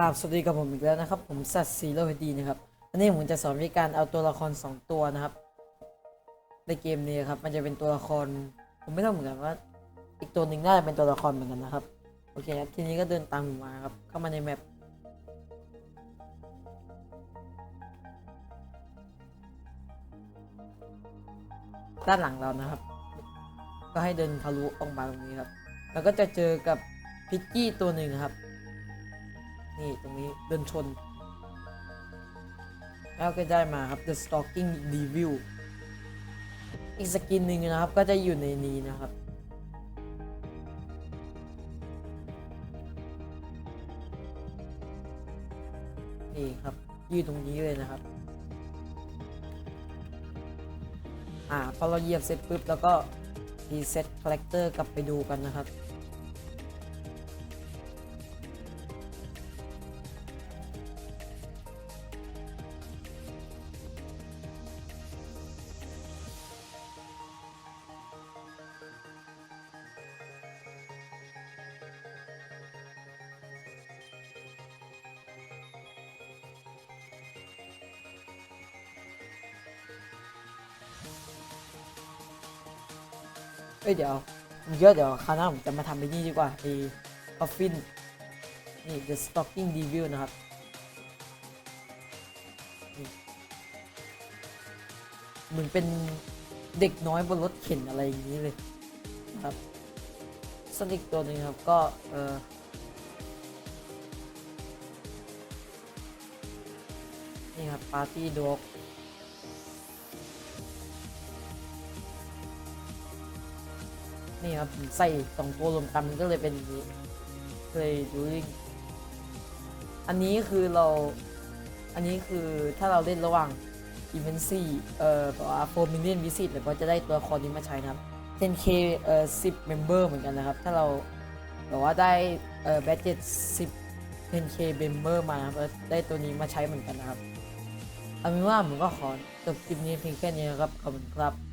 ราบสวัสดีกับผมอีกแล้วนะครับ ผมสัตว์ซีโร่ดีนะครับ อันนี้ผมจะสอนวิธีการเอาตัวละคร 2 ตัวนะครับ ในเกมนี้ครับ มันจะเป็นตัวละคร ผมไม่รู้เหมือนกันว่า อีกตัวหนึ่งน่าจะเป็นตัวละครเหมือนกันนะครับ โอเคครับ ทีนี้ก็เดินตามผมมาครับ เข้ามาในแมป ด้านหลังเรานะครับ ก็ให้เดินทะลุออกมาตรงนี้ครับ แล้วก็จะเจอกับพิกกี้ตัวหนึ่งครับ นี่ตรงนี้เดินชน แล้วก็ได้มาครับ The Stalking Devil อีกสกินหนึ่งนะครับ ก็จะอยู่ในนี้นะครับ นี่ครับยืดตรงนี้เลยนะครับ อ่าพอเราเหยียบเสร็จปุ๊บ แล้วก็รีเซ็ตคาแรคเตอร์กลับไปดูกันนะครับ อ้ยเดี๋ยวผมเยอะเดี๋ยวคราวหน้าผมจะมาทำไปนี่ดีกว่าไอ้คอฟฟินนี่ The Stalking Devil นะครับเหมือนเป็นเด็กน้อยบนรถเข็นอะไรอย่างนี้เลยนะครับสนอีกตัวหนึ่งครับก็เออนี่ครับปาร์ตี้ด g นี่ครับใส่สองตัวรวมกันมันก็เลยเป็นนี้เลยดูริงอันนี้คือเรา อันนี้คือถ้าเราเล่นระหว่างอีเวนซี่เอ่อแบบว่า4 million visit แล้วก็จะได้ตัวละครนี้มาใช้นะครับ 10k เอ่อ10 member เหมือนกันนะครับ ถ้าเราแบบว่าได้เอ่อ budget 10 10k member มาครับได้ตัวนี้มาใช้เหมือนกันนะครับเอาเป็นว่าผมก็ขอจบคลิปนี้เพียงแค่นี้นะครับ ขอบคุณครับ